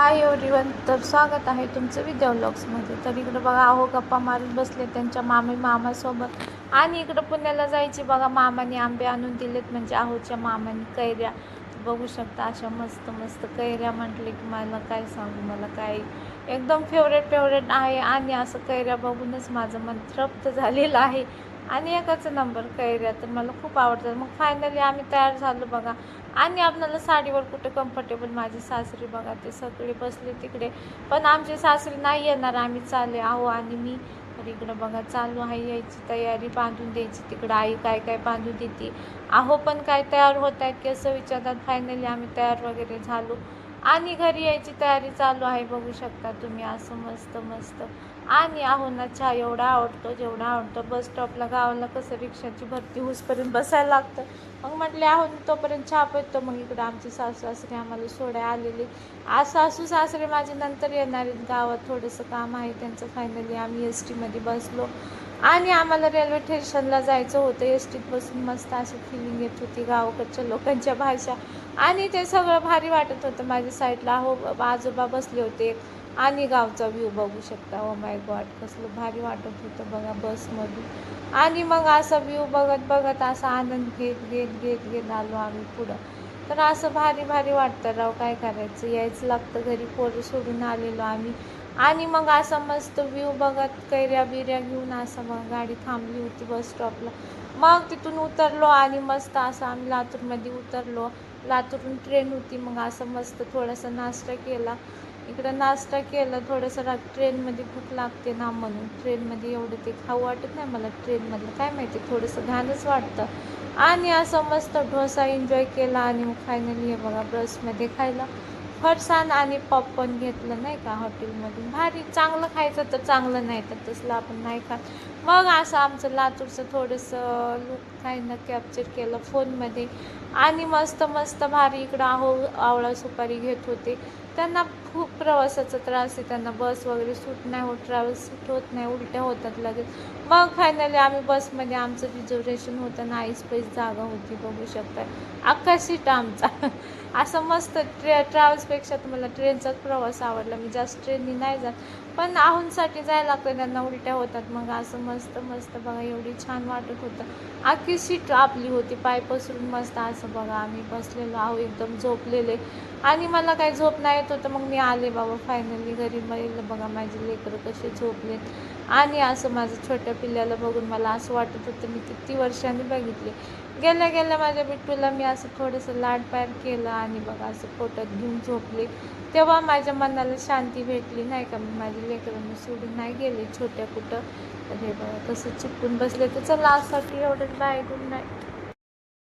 Hi everyone तर स्वागत आहे तुमचं विद्या व्लॉग्समध्ये तर इकडं बघा अहो गप्पा मारून बसले त्यांच्या मामी मामासोबत आणि इकडं पुण्याला जायची बघा मामाने आंबे आणून दिलेत म्हणजे आहोच्या मामाने कैऱ्या. बघू शकता अशा मस्त मस्त कैऱ्या म्हटले की मला काय सांगू मला काय? एकदम फेवरेट फेवरेट आहे. आणि असं कैऱ्या बघूनच माझं मन तृप्त झालेलं आहे. आणि एकाचा नंबर कैऱ्या तर मला खूप आवडतात मग फायनली आम्ही तयार झालो बघा. आणि आपल्याला साडीवर कुठे कम्फर्टेबल माझी सासरी बघा ते सगळे बसले तिकडे. पण आमची सासरी नाही येणार आम्ही चालले. आहो आणि मी तर इकडं बघा चालू आहे यायची तयारी बांधून द्यायची. तिकडं आई काय काय बांधून देते. आहो पण काय तयार होत आहेत की असं विचारतात. फायनली आम्ही तयार वगैरे झालो. आणि घरी यायची तयारी चालू आहे बघू शकता तुम्ही. असं मस्त मस्त. आणि आहो ना चहा एवढा आवडतो जेवढा आवडतो. बस स्टॉपला गावाला कसं रिक्षाची भरती होसपर्यंत बसायला लागतं. मग म्हटले आहोन तोपर्यंत चहा येतो मग इकडं आमचे सासू सासरे आम्हाला सोड्या आलेले. आज सासू सासरे माझे नंतर येणार आहेत. गावात थोडंसं काम आहे त्यांचं. फायनली आम्ही एस टीमध्ये बसलो. आणि आम्हाला रेल्वे स्टेशनला जायचं होतं. एस टीत बसून मस्त अशी फिलिंग येत होती गावाकडच्या लोकांच्या भाषा. आणि ते सगळं भारी वाटत होतं माझ्या साईडला हो आजोबा बसले होते. आणि गावचा व्ह्यू बघू शकता. ओ माय गॉड कसलं भारी वाटत होतं बघा बसमधून. आणि मग असा व्ह्यू बघत बघत असा आनंद घेत घेत घेत घेत आलो आम्ही पुढं. तर असं भारी भारी वाटतं राव काय करायचं? यायचं लागतं घरी पोरं सोडून आलेलो आम्ही. आणि मग असं मस्त व्ह्यू बघत कैऱ्या बिऱ्या घेऊन असं मग गाडी थांबली होती बस स्टॉपला मग तिथून उतरलो आणि मस्त असं आम्ही लातूरमध्ये उतरलो. लातूरून ट्रेन होती मग असं मस्त थोडासा नाश्ता केला. इकडं नाश्ता केला थोडंसं रा ट्रेनमध्ये भूक लागते ना म्हणून. ट्रेनमध्ये एवढं ते खाऊ वाटत नाही मला. ट्रेनमधलं काय माहिती थोडंसं घाणच वाटतं. आणि असं मस्त डोसा एन्जॉय केला आणि मग फायनली हे बघा बसमध्ये खायला. फरसाण आणि पॉपकॉर्न घेतलं नाही का हॉटेलमधून. भारी चांगलं खायचं तर चांगलं नाही तर तसलं आपण नाही खात. मग असं आमचं लातूरचं थोडंसं लुक ना कॅप्चर केलं फोनमध्ये आणि मस्त मस्त भारी इकडं आहो आवळा सुपारी घेत होते. त्यांना खूप प्रवासाचा त्रास आहे. त्यांना बस वगैरे सूट नाही होत ट्रॅव्हल्स सूट होत नाही उलट्या होतात लगेच. मग फायनली आम्ही बसमध्ये आमचं रिझर्वेशन होतं ना आईस पैस जागा होती बघू शकता अख्खा सीट आमचा. असं मस्त ट्रे ट्रॅव्हल्सपेक्षा तुम्हाला ट्रेनचाच प्रवास आवडला. मी जास्त ट्रेननी नाही जात. पण आहूनसाठी जायला लागतं त्यांना उलट्या होतात. मग असं मस्त मस्त बघा एवढी छान वाटत होतं. आखी सीट आपली होती पाय पसरून मस्त असं बघा आम्ही बसलेलो आहो एकदम झोपलेले. आणि मला काही झोप नाही येत होतं मग मी आले बाबा फायनली घरी. मग बघा माझे लेकरं कसे झोपलेत आणि असं माझं छोट्या पिल्ल्याला बघून मला असं वाटत होतं मी किती वर्षांनी बघितले. गेल्या गेल्या माझ्या बिट्टूला मी असं थोडंसं लाड प्यार केलं आणि बघा असं पोटात घेऊन झोपले. तेव्हा माझ्या मनाला शांती भेटली नाही का? मी माझी लेकरांना सोडून नाही गेले छोट्या कुठं. हे बघा कसं चिपकून बसले तर चला आजसाठी एवढंच बाय गुड नाईट